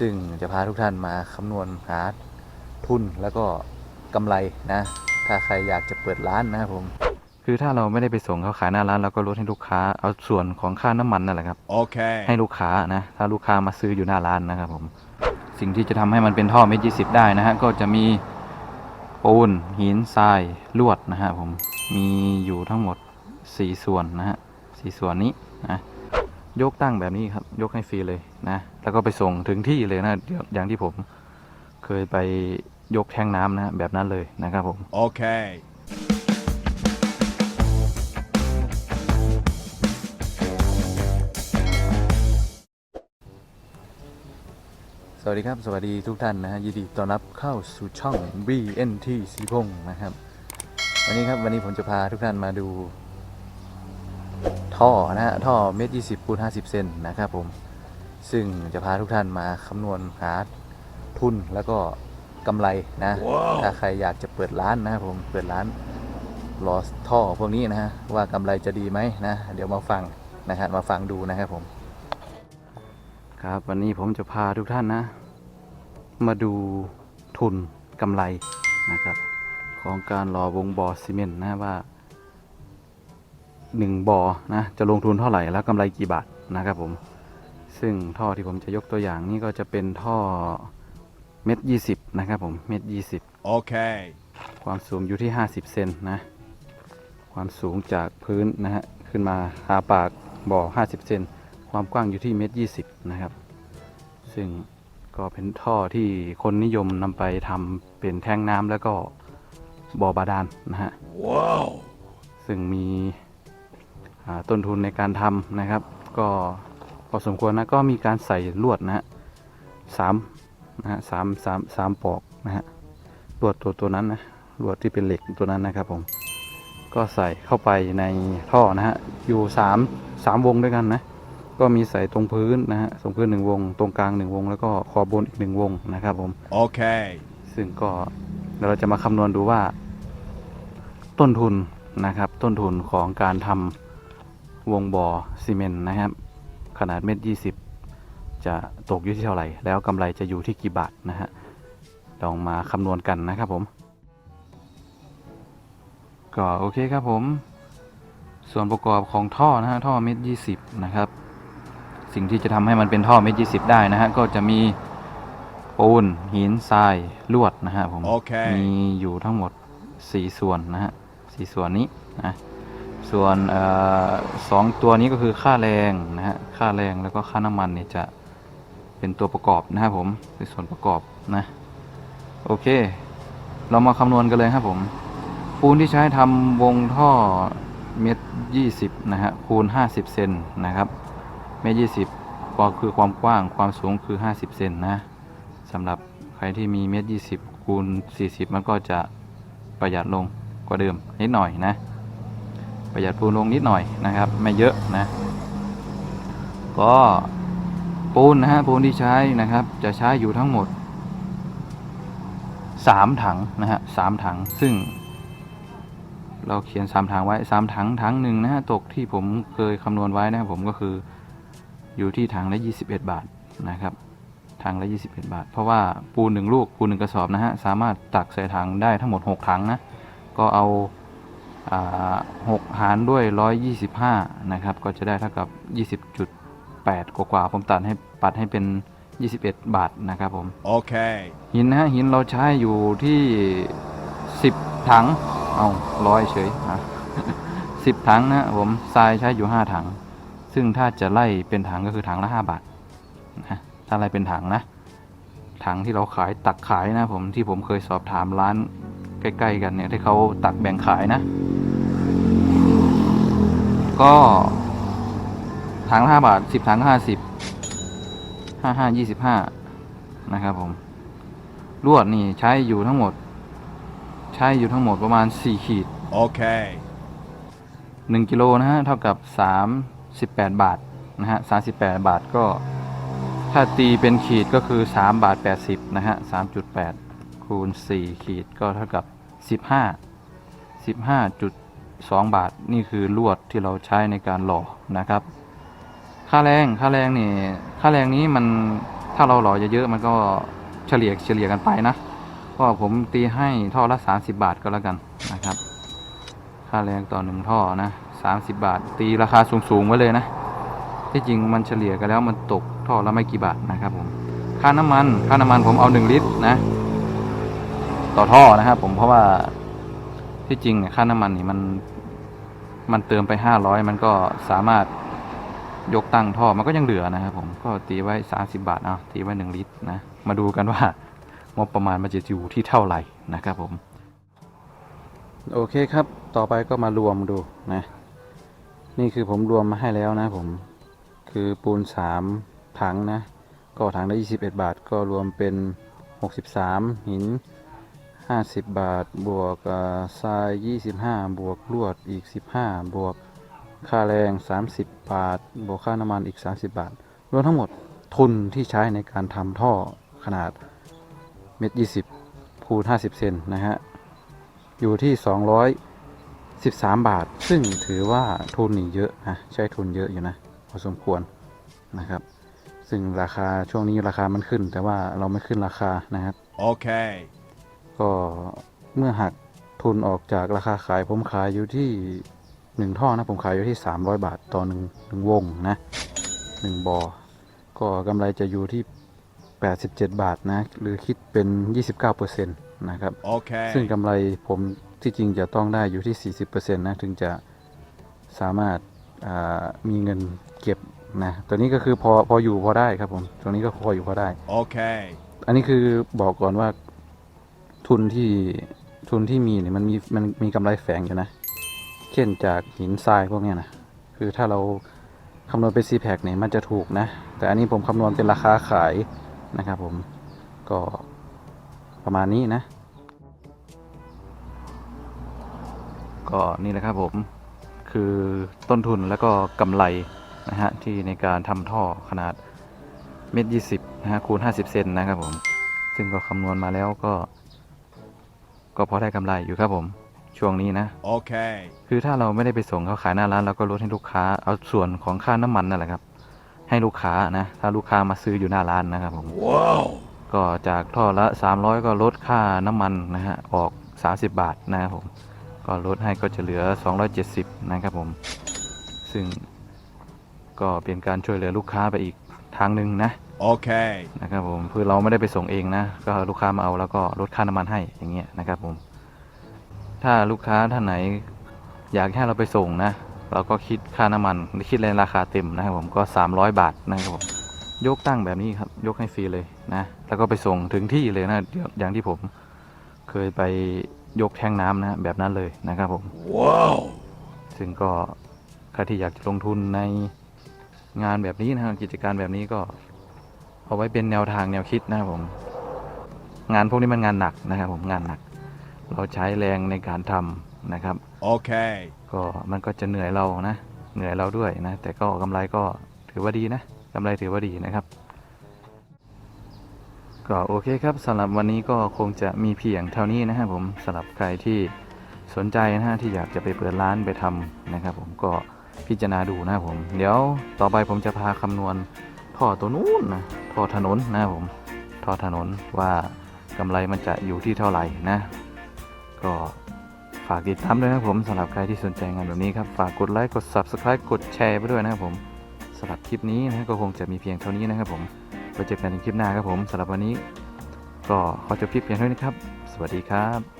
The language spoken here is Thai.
ซึ่งจะพาทุกท่านมาคำนวณหาทุนแล้วก็กำไรนะ ถ้าใครอยากจะเปิดร้านนะครับผม คือถ้าเราไม่ได้ไปส่งเขาขายหน้าร้านเราก็ลดให้ลูกค้าเอาส่วนของค่าน้ำมันนั่นแหละครับ Okay. ให้ลูกค้านะ ถ้าลูกค้ามาซื้ออยู่หน้าร้านนะครับผม สิ่งที่จะทำให้มันเป็นท่อเมตรยี่สิบได้นะฮะ ก็จะมีปูนหินทรายลวดนะฮะผม มีอยู่ทั้งหมด 4 ส่วนนะฮะสส่วนนี้นะ ยกตั้งแบบนี้ครับ ยกให้ฟรีเลยนะ แล้วก็ไปส่งถึงที่เลยนะเดี๋ยวอย่างที่ผมเคยไปยกแท่งน้ำนะฮะแบบนั้นเลยนะครับผม Okay. สวัสดีครับ สวัสดีทุกท่านนะฮะ ยินดีต้อนรับเข้าสู่ช่อง BNT สีพงษ์นะครับ วันนี้ครับ วันนี้ผมจะพาทุกท่านมาดู ท่อนะฮะท่อเมตรยี่สิบคูณห้าสิบเซนนะครับผมซึ่งจะพาทุกท่านมาคำนวณหาทุนแล้วก็กำไรนะว้าวถ้าใครอยากจะเปิดร้านนะครับผมเปิดร้านรอท่อพวกนี้นะฮะว่ากำไรจะดีไหมนะเดี๋ยวมาฟังนะครับมาฟังดูนะครับผม ครับวันนี้ผมจะพาทุกท่านนะ มาดูทุนกำไรนะครับ ของการหล่อวงบ่อซีเมนต์นะว่า หนึ่งบ่อนะจะลงทุนเท่าไหร่แล้วกำไรกี่บาทนะครับผม ซึ่งท่อที่ผมจะยกตัวอย่างนี่ก็จะเป็นท่อเม็ดยี่สิบนะครับผมเม็ดยี่สิบ Okay. ความสูงอยู่ที่ 50 เซนนะ ความสูงจากพื้นนะฮะขึ้นมาหาปากบ่อ 50 เซนความกว้างอยู่ที่เมตร20นะครับ ซึ่งก็เป็นท่อที่คนนิยมนำไปทำเป็นแท่งน้ำแล้วก็บ่อบาดาลนะฮะ Wow. ซึ่งมีอ่า ต้นทุนในการทำนะครับ ก็พอสมควรนะก็มีการใส่ลวดนะฮะสามนะฮะสามสามสามปอกนะฮะลวดตัวตัวนั้นนะลวดที่เป็นเหล็กตัวนั้นนะครับผมก็ใส่เข้าไปในท่อนะฮะอยู่สามสามวงด้วยกันนะก็มีใส่ตรงพื้นนะฮะตรงพื้นหนึ่งวง ตรงกลางหนึ่งวง แล้วก็ขอบบนอีกหนึ่งวงนะครับผม Okay. ซึ่งก็เดี๋ยวเราจะมาคำนวณดูว่า ต้นทุนนะครับ ต้นทุนของการทำ วงบ่อซีเมนต์นะครับ ขนาดเม็ดยี่สิบจะตกอยู่ที่เท่าไหร่ แล้วกำไรจะอยู่ที่กี่บาทนะฮะลองมาคำนวณกันนะครับผม ก็โอเคครับผม ส่วนประกอบของท่อนะฮะท่อเม็ดยี่สิบนะครับ สิ่งที่จะทำให้มันเป็นท่อเม็ดยี่สิบได้นะฮะก็จะมีปูนหินทรายลวดนะฮะผมโอเคมีอยู่ทั้งหมด 4 ส่วนนะฮะสส่วนนี้นะ ส่วนอสองตัวนี้ก็คือค่าแรงนะฮะค่าแรงแล้วก็ค่าน้ำมันเนี่ยจะเป็นตัวประกอบนะครับผมเป็นส่วนประกอบนะโอเค เรามาคำนวณกันเลยครับผม ปูนที่ใช้ทำวงท่อเมตรยี่สิบนะฮะคูณห้าสิบเซนนะครับเมตรยี่สิบก็คือความกว้างความสูงคือห้าสิบเซนนะสำหรับใครที่มีเมตรยี่สิบคูณสี่สิบมันก็จะประหยัดลงกว่าเดิมนิดหน่อยนะ ประหยัดปูนลงนิดหน่อยนะครับ ไม่เยอะนะ ก็ปูนนะฮะปูนที่ใช้นะครับ จะใช้อยู่ทั้งหมดสามถังนะฮะสามถังซึ่ง เราเขียนสามถังไว้สามถังถังหนึ่งนะฮะตกที่ผมเคยคำนวณไว้นะครับผมก็คืออยู่ที่ถังละ 21 บาทนะครับถังละ 21 บาท เพราะว่าปูนหนึ่งลูกปูนหนึ่งกระสอบนะฮะ สามารถตักใส่ถังได้ทั้งหมด 6 ถังนะ ก็เอา อ่าหกหารด้วย 125 นะครับ ก็จะได้เท่ากับ 20.8 กว่ากว่าๆผมตัดให้ปัดให้เป็น 21 บาทนะครับผม Okay. หินนะฮะหินเราใช้อยู่ที่ 10 ถัง เอาร้อยเฉยนะ10 ถังนะผมทรายใช้อยู่ 5 ถัง ซึ่งถ้าจะไล่เป็นถังก็คือถังละ 5 บาทนะถ้าไล่เป็นถังนะถังที่เราขายตักขายนะผมที่ผมเคยสอบถามร้านใกล้ ๆ กันเนี่ยที่เขาตักแบ่งขายนะ ก็ถังละ5บาท10ถังก็50 55 25นะครับผมลวดนี่ใช้อยู่ทั้งหมด ใช้อยู่ทั้งหมดประมาณ4ขีด Okay. 1กิโลนะฮะเท่ากับ38บาทนะฮะ38บาทก็ ถ้าตีเป็นขีดก็คือ3บาท80นะฮะ3.8คูณ4ขีดก็เท่ากับ15 12 บาท นี่คือลวดที่เราใช้ในการหล่อนะครับ ค่าแรงค่าแรงนี่ค่าแรงนี้มันถ้าเราหล่อเยอะๆมันก็เฉลี่ยเฉลี่ยกันไปนะก็ผมตีให้ท่อละ 30 บาทก็แล้วกันนะครับ ค่าแรงต่อหนึ่งท่อนะ30 บาท ตีราคาสูงๆไว้เลยนะ ที่จริงมันเฉลี่ยกันแล้วมันตกท่อละไม่กี่บาทนะครับผมค่าน้ำมันค่าน้ำมันผมเอา 1 ลิตรนะ ต่อท่อนะครับผมเพราะว่าที่จริงเนี่ยค่าน้ำมันนี่มัน มันเติมไป 500 มันก็สามารถยกตั้งท่อมันก็ยังเหลือนะครับผมก็ตีไว้ 30 บาทเอาตีไว้ 1 ลิตรนะ มาดูกันว่างบประมาณมันจะอยู่ที่เท่าไหร่นะครับผม โอเคครับ ต่อไปก็มารวมดูนะ นี่คือผมรวมมาให้แล้วนะผมคือปูน 3 ถังนะ ก็ถังละ21 บาทก็รวมเป็น 63 หิน 50บาทบวกอ่าทราย25บวกลวดอีก15บวกค่าแรง30บาท บวกค่าน้ำมันอีก30บาท รวมทั้งหมดทุนที่ใช้ในการทำท่อขนาดเมตร20คูณ50เซนนะฮะ อยู่ที่213บาท ซึ่งถือว่าทุนนี่เยอะนะใช้ทุนเยอะอยู่นะพอสมควรนะครับ ซึ่งราคาช่วงนี้ราคามันขึ้น แต่ว่าเราไม่ขึ้นราคานะครับ Okay. ก็เมื่อหักทุนออกจากราคาขายผมขายอยู่ที่หนึ่งท่อนะผมขายอยู่ที่ 300 บาทต่อหนึ่งหนึ่งวงนะหนึ่งบอ ก็กำไรจะอยู่ที่ 87 บาทนะ หรือคิดเป็น 29%นะครับ Okay. ซึ่งกำไรผมที่จริงจะต้องได้อยู่ที่ 40%นะ ถึงจะสามารถอ่ามีเงินเก็บนะตัวนี้ก็คือพอพออยู่พอได้ครับผม ตรงนี้ก็พออยู่พอได้ Okay. อันนี้คือบอกก่อนว่า ทุนที่ทุนที่มีเนี่ยมันมีมันมีกำไรแฝงอยู่นะ เช่นจากหินทรายพวกเนี้ยนะ คือถ้าเราคำนวณเป็น c p a c เนี่ยมันจะถูกนะ แต่อันนี้ผมคำนวณเป็นราคาขายนะครับผม ก็ประมาณนี้นะ ก็นี่แหละครับผม คือต้นทุนแล้วก็กำไรนะฮะที่ในการทำท่อขนาดเมตรยี่สิบนะฮะคูณห้าสิบเซนนะครับผม ซึ่งก็คำนวณมาแล้วก็ ก็พอได้กำไรอยู่ครับผม ช่วงนี้นะ Okay. คือถ้าเราไม่ได้ไปส่งเขาขายหน้าร้านเราก็ลดให้ลูกค้าเอาส่วนของค่าน้ำมันนั่นแหละครับ ให้ลูกค้านะ ถ้าลูกค้ามาซื้ออยู่หน้าร้านนะครับผม Whoa. ก็จากท่อละ 300 ก็ลดค่าน้ำมันนะฮะออก 30 บาทนะครับผม ก็ลดให้ก็จะเหลือ 270 นะครับผม ซึ่งก็เป็นการช่วยเหลือลูกค้าไปอีกทางหนึ่งนะ Okay. นะครับผมคือเราไม่ได้ไปส่งเองนะ ก็ลูกค้ามาเอาแล้วก็ลดค่าน้ำมันให้อย่างเงี้ยนะครับผม ถ้าลูกค้าท่านไหนอยากให้เราไปส่งนะ เราก็คิดค่าน้ำมันคิดในราคาเต็มนะครับผมก็ 300 บาทนะครับผมยกตั้งแบบนี้ครับยกให้ฟรีเลยนะ แล้วก็ไปส่งถึงที่เลยนะอย่างที่ผมเคยไปยกแท่งน้ำนะแบบนั้นเลยนะครับผม Whoa. ซึ่งก็ใครที่อยากจะลงทุนในงานแบบนี้นะครับกิจการแบบนี้ก็ เอาไว้เป็นแนวทางแนวคิดนะครับผม งานพวกนี้มันงานหนักนะครับผมงานหนัก เราใช้แรงในการทำนะครับ Okay. ก็มันก็จะเหนื่อยเรานะ เหนื่อยเราด้วยนะ แต่ก็กำไรก็ถือว่าดีนะกำไรถือว่าดีนะครับ ก็โอเคครับสำหรับวันนี้ก็คงจะมีเพียงเท่านี้นะครับผมสำหรับใครที่สนใจนะฮะที่อยากจะไปเปิดร้านไปทำนะครับ ผมก็พิจารณาดูนะครับผม เดี๋ยวต่อไปผมจะพาคำนวณ ท่อตัวนู้นนะท่อถนนนะครับผมท่อถนนว่ากำไรมันจะอยู่ที่เท่าไหร่นะ ก็ฝากติดตามด้วยนะครับผมสำหรับใครที่สนใจงานแบบนี้ครับ ฝากกดไลค์กด Subscribe กดแชร์ไปด้วยนะครับผมสำหรับคลิปนี้นะก็คงจะมีเพียงเท่านี้นะครับผมไว้เจอกันในคลิปหน้าครับผมสำหรับวันนี้ ก็ขอจบคลิปเพียงเท่านี้ครับ สวัสดีครับ